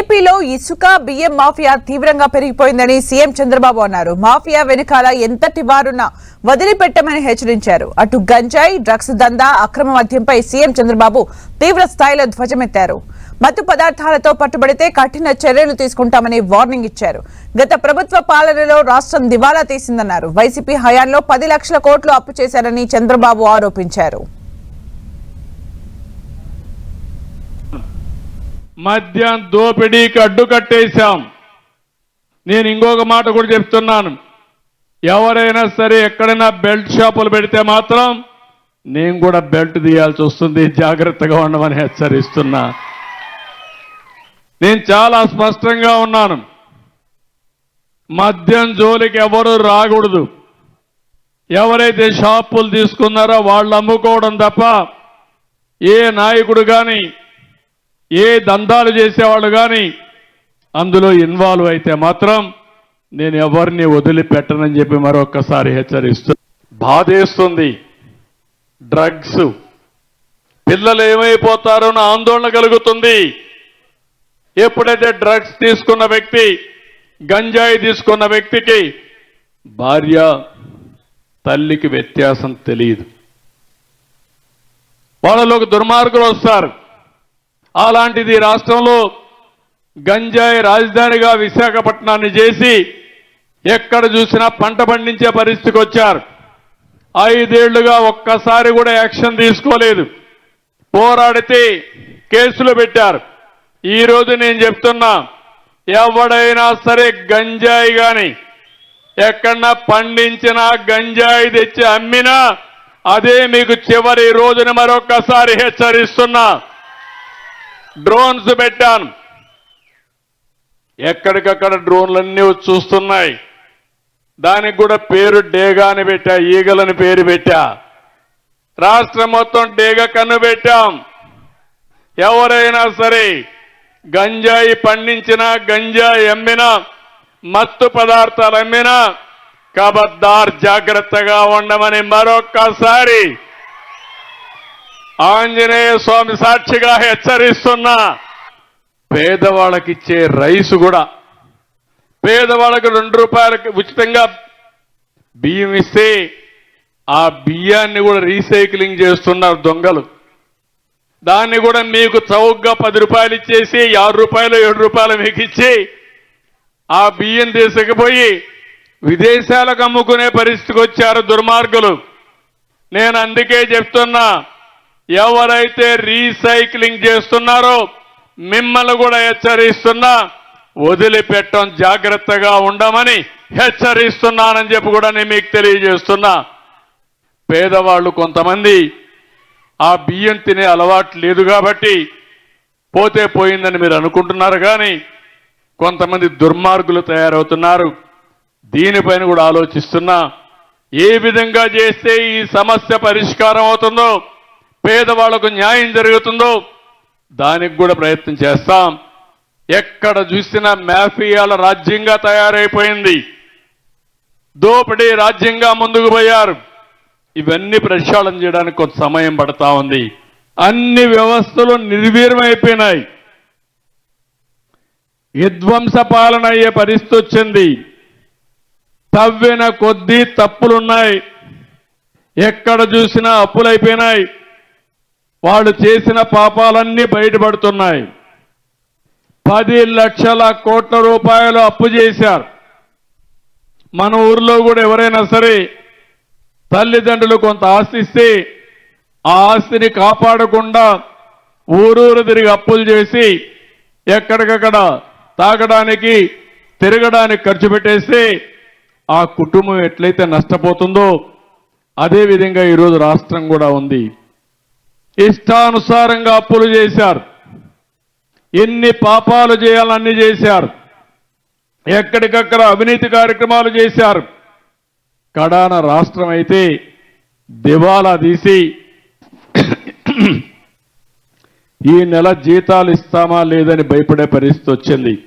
ఏపీలో ఇసుక బియ్యం మాఫియా తీవ్రంగా పెరిగిపోయిందని సీఎం చంద్రబాబు అన్నారు. మాఫియా వెనుకాల ఎంతటి వారున్నా వదిలిపెట్టమని హెచ్చరించారు. అటు గంజాయి డ్రగ్స్ దందా అక్రమ మద్యంపై సీఎం చంద్రబాబు తీవ్ర స్థాయిలో ధ్వజమెత్తారు. మత్తు పదార్థాలతో పట్టుబడితే కఠిన చర్యలు తీసుకుంటామని వార్నింగ్ ఇచ్చారు. గత ప్రభుత్వ పాలనలో రాష్ట్రం దివాలా తీసిందన్నారు. వైసీపీ హయాంలో పది లక్షల కోట్లు అప్పు చేశారని చంద్రబాబు ఆరోపించారు. మద్యం దోపిడీకి అడ్డు కట్టేశాం. నేను ఇంకొక మాట కూడా చెప్తున్నాను. ఎవరైనా సరే ఎక్కడైనా బెల్ట్ షాపులు పెడితే మాత్రం నేను కూడా బెల్ట్ తీయాల్సి వస్తుంది. జాగ్రత్తగా ఉండమని హెచ్చరిస్తున్నా. నేను చాలా స్పష్టంగా ఉన్నాను. మద్యం జోలికి ఎవరు రాకూడదు. ఎవరైతే షాపులు తీసుకున్నారో వాళ్ళు అమ్ముకోవడం తప్ప ఏ నాయకుడు కానీ ఏ దందాలు చేసేవాళ్ళు కానీ అందులో ఇన్వాల్వ్ అయితే మాత్రం నేను ఎవరిని వదిలిపెట్టనని చెప్పి మరొకసారి హెచ్చరిస్తూ బాధేస్తుంది. డ్రగ్స్. పిల్లలు ఏమైపోతారో ఆందోళన కలుగుతుంది. ఎప్పుడైతే డ్రగ్స్ తీసుకున్న వ్యక్తి గంజాయి తీసుకున్న వ్యక్తికి భార్య తల్లికి వ్యత్యాసం తెలియదు. వాళ్ళలోకి దుర్మార్గులు వస్తారు. అలాంటిది రాష్ట్రంలో గంజాయి రాజధానిగా విశాఖపట్నాన్ని చేసి ఎక్కడ చూసినా పంట పండించే పరిస్థితికి వచ్చారు. ఐదేళ్ళుగా ఒక్కసారి కూడా యాక్షన్ తీసుకోలేదు. పోరాడితే కేసులు పెట్టారు. ఈరోజు నేను చెప్తున్నా ఎవడైనా సరే గంజాయి కానీ ఎక్కడన్నా పండించిన గంజాయి తెచ్చి అమ్మినా అదే మీకు చివరి రోజున మరొక్కసారి హెచ్చరిస్తున్నా. డ్రోన్స్ పెట్టాను. ఎక్కడికక్కడ డ్రోన్లన్నీ చూస్తున్నాయి. దానికి కూడా పేరు డేగా అని పెట్టా ఈగలని పేరు పెట్టా. రాష్ట్రం మొత్తం డేగ కన్ను పెట్టాం. ఎవరైనా సరే గంజాయి పండించినా గంజాయి అమ్మినా మత్తు పదార్థాలు అమ్మినా కబద్దార్ జాగ్రత్తగా ఉండమని మరొక్కసారి ఆంజనేయ స్వామి సాక్షిగా హెచ్చరిస్తున్నా పేదవాళ్ళకి ఇచ్చే రైసు కూడా. పేదవాళ్ళకి రెండు రూపాయలకి ఉచితంగా బియ్యం ఇస్తే ఆ బియ్యాన్ని కూడా రీసైక్లింగ్ చేస్తున్నారు దొంగలు. దాన్ని కూడా మీకు చౌకగా పది రూపాయలు ఇచ్చేసి ఆరు రూపాయలు ఏడు రూపాయలు మీకు ఇచ్చి ఆ బియ్యం తీసుకుపోయి విదేశాలకు అమ్ముకునే పరిస్థితికి వచ్చారు దుర్మార్గులు. నేను అందుకే చెప్తున్నా ఎవరైతే రీసైక్లింగ్ చేస్తున్నారో మిమ్మల్ని కూడా హెచ్చరిస్తున్నా వదిలిపెట్టం జాగ్రత్తగా ఉండమని హెచ్చరిస్తున్నానని చెప్పి కూడా నేను మీకు తెలియజేస్తున్నా. పేదవాళ్ళు కొంతమంది ఆ బియ్యం తినే అలవాటు లేదు కాబట్టి పోతే పోయిందని మీరు అనుకుంటున్నారు కానీ కొంతమంది దుర్మార్గులు తయారవుతున్నారు. దీనిపైన కూడా ఆలోచిస్తున్నా. ఏ విధంగా చేస్తే ఈ సమస్య పరిష్కారం అవుతుందో పేదవాళ్ళకు న్యాయం జరుగుతుందో దానికి కూడా ప్రయత్నం చేస్తాం. ఎక్కడ చూసినా మాఫియాల రాజ్యంగా తయారైపోయింది. దోపిడీ రాజ్యంగా ముందుకు పోయారు. ఇవన్నీ ప్రక్షాళన చేయడానికి కొంత సమయం పడతా ఉంది. అన్ని వ్యవస్థలు నిర్వీర్యమైపోయినాయి. విధ్వంస పాలన అయ్యే పరిస్థితి వచ్చింది. తవ్విన కొద్దీ తప్పులున్నాయి. ఎక్కడ చూసినా అప్పులైపోయినాయి. వాళ్ళు చేసిన పాపాలన్నీ బయటపడుతున్నాయి. పది లక్షల కోట్ల రూపాయలు అప్పు చేశారు. మన ఊర్లో కూడా ఎవరైనా సరే తల్లిదండ్రులు కొంత ఆస్తిస్తే ఆ ఆస్తిని కాపాడకుండా ఊరూరు తిరిగి అప్పులు చేసి ఎక్కడికక్కడ తాగడానికి తిరగడానికి ఖర్చు పెట్టేస్తే ఆ కుటుంబం ఎట్లయితే నష్టపోతుందో అదే విధంగా ఈరోజు రాష్ట్రం కూడా ఉంది. ఇష్టానుసారంగా అప్పులు చేశారు. ఎన్ని పాపాలు చేయాలన్నీ చేశారు. ఎక్కడికక్కడ అవినీతి కార్యక్రమాలు చేశారు. కడాన రాష్ట్రం అయితే దివాలా తీసి ఈ నెల జీతాలు ఇస్తామా లేదని భయపడే పరిస్థితి వచ్చింది.